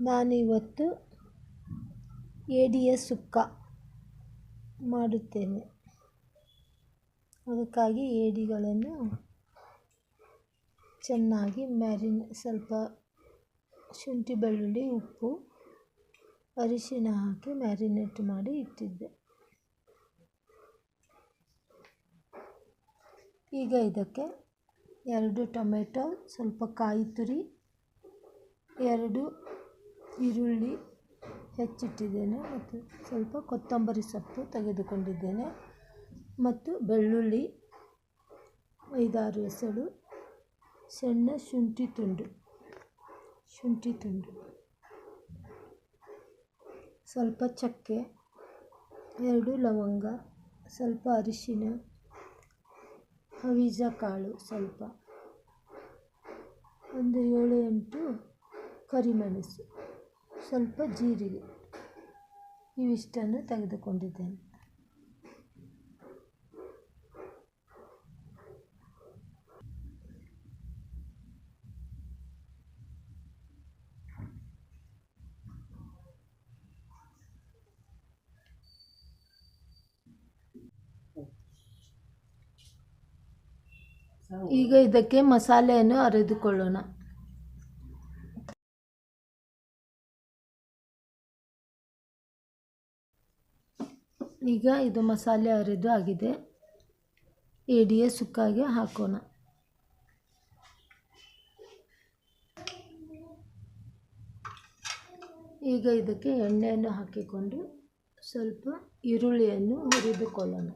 ನಾನಿವತ್ತು ಏಡಿಯ ಸುಕ್ಕ ಮಾಡುತ್ತೇನೆ. ಅದಕ್ಕಾಗಿ ಏಡಿಗಳನ್ನು ಚೆನ್ನಾಗಿ ಮ್ಯಾರಿನ್ ಸ್ವಲ್ಪ ಶುಂಠಿ, ಬೆಳ್ಳುಳ್ಳಿ, ಉಪ್ಪು, ಅರಿಶಿನ ಹಾಕಿ ಮ್ಯಾರಿನೇಟ್ ಮಾಡಿ ಇಟ್ಟಿದ್ದೆ. ಈಗ ಇದಕ್ಕೆ ಎರಡು ಟೊಮೆಟೊ, ಸ್ವಲ್ಪ ಕಾಯಿ ತುರಿ ಎರಡು ಈರುಳ್ಳಿ ಹೆಚ್ಚಿಟ್ಟಿದ್ದೇನೆ ಮತ್ತು ಸ್ವಲ್ಪ ಕೊತ್ತಂಬರಿ ಸೊಪ್ಪು ತೆಗೆದುಕೊಂಡಿದ್ದೇನೆ ಮತ್ತು ಬೆಳ್ಳುಳ್ಳಿ, ಐದಾರು ಎಸಳು ಸಣ್ಣ ಶುಂಠಿ ತುಂಡು ಶುಂಠಿ ತುಂಡು. ಸ್ವಲ್ಪ ಚಕ್ಕೆ, ಎರಡು ಲವಂಗ, ಸ್ವಲ್ಪ ಅರಿಶಿನ ಹವಿಜ ಕಾಳು ಸ್ವಲ್ಪ, ಒಂದು ಏಳು ಎಂಟು ಕರಿಮೆಣಸು. ಸ್ವಲ್ಪ ಜೀರಿಗೆ ಇವಿಷ್ಟನ್ನು ತೆಗೆದುಕೊಂಡಿದ್ದೇನೆ. ಈಗ ಇದಕ್ಕೆ ಮಸಾಲೆಯನ್ನು ಅರೆದುಕೊಳ್ಳೋಣ. ಈಗ ಇದು ಮಸಾಲೆ ಅರೆದು ಆಗಿದೆ. ಏಡಿಯ ಸುಕ್ಕಾಗೆ ಹಾಕೋಣ. ಈಗ ಇದಕ್ಕೆ ಎಣ್ಣೆಯನ್ನು ಹಾಕಿಕೊಂಡು ಸ್ವಲ್ಪ ಈರುಳ್ಳಿಯನ್ನು ಹುರಿದುಕೊಳ್ಳೋಣ.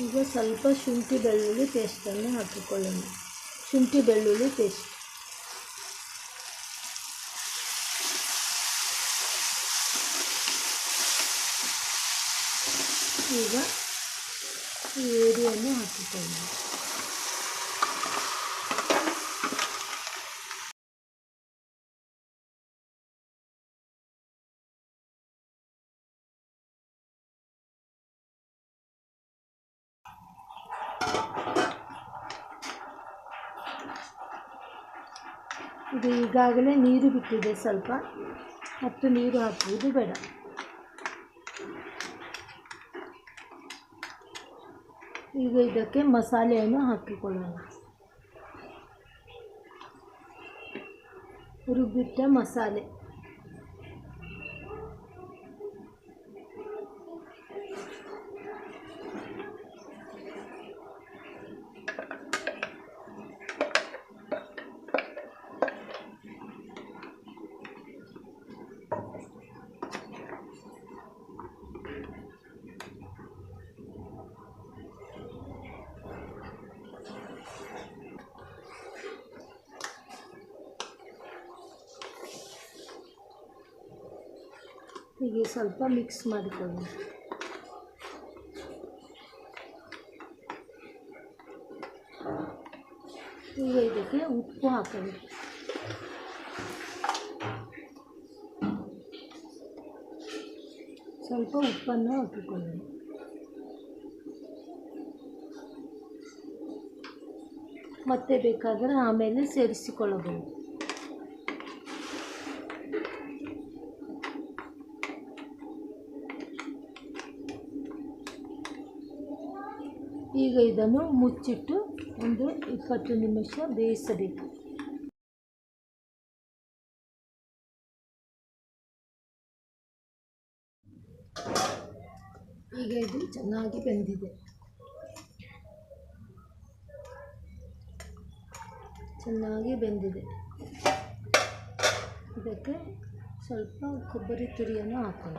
ಈಗ ಸ್ವಲ್ಪ ಶುಂಠಿ ಬೆಳ್ಳುಳ್ಳಿ ಪೇಸ್ಟನ್ನು ಹಾಕಿಕೊಳ್ಳೋಣ. ಶುಂಠಿ ಬೆಳ್ಳುಳ್ಳಿ ಪೇಸ್ಟ್ ಈಗ ಈ ಏರಿಯನ್ನು ಹಾಕಿಕೊಳ್ಳೋಣ. ಇದು ಈಗಾಗಲೇ ನೀರು ಬಿಟ್ಟಿದೆ ಸ್ವಲ್ಪ. ಮತ್ತು ನೀರು ಹಾಕುವುದು ಬೇಡ. ಈಗ ಇದಕ್ಕೆ ಮಸಾಲೆಯನ್ನು ಹಾಕಿಕೊಳ್ಳೋಣ. ರುಬ್ಬಿಟ್ಟ ಮಸಾಲೆ. ಹೀಗೆ ಸ್ವಲ್ಪ ಮಿಕ್ಸ್ ಮಾಡಿಕೊಳ್ಳಿ. ಈಗ ಇದಕ್ಕೆ ಉಪ್ಪು ಹಾಕಬೇಕು ಸ್ವಲ್ಪ ಉಪ್ಪನ್ನು ಹಾಕಿಕೊಳ್ಳಿ ಮತ್ತೆ ಬೇಕಾದರೆ ಆಮೇಲೆ ಸೇರಿಸಿಕೊಳ್ಳಬಹುದು. ಈಗ ಇದನ್ನು ಮುಚ್ಚಿಟ್ಟು ಒಂದು ಇಪ್ಪತ್ತು ನಿಮಿಷ ಬೇಯಿಸಬೇಕು. ಈಗ ಇದು ಚೆನ್ನಾಗಿ ಬೆಂದಿದೆ. ಚೆನ್ನಾಗಿ ಬೆಂದಿದೆ. ಇದಕ್ಕೆ ಸ್ವಲ್ಪ ಕೊಬ್ಬರಿ ತುರಿಯನ್ನು ಹಾಕೋಣ.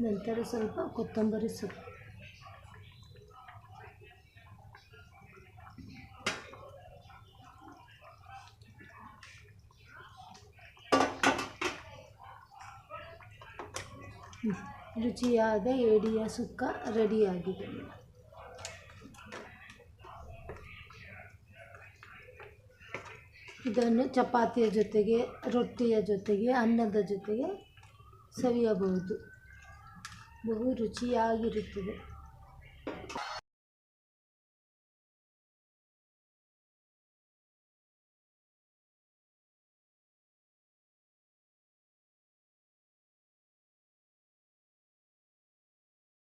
ನಂತರ ಸ್ವಲ್ಪ ಕೊತ್ತಂಬರಿ ಸೊಪ್ಪು. ರುಚಿಯಾದ ಏಡಿಯ ಸುಕ್ಕ ರೆಡಿಯಾಗಿದೆ. ಇದನ್ನು ಚಪಾತಿಯ ಜೊತೆಗೆ, ರೊಟ್ಟಿಯ ಜೊತೆಗೆ, ಅನ್ನದ ಜೊತೆಗೆ ಸವಿಯಬಹುದು. ಬಹು ರುಚಿಯಾಗಿರುತ್ತದೆ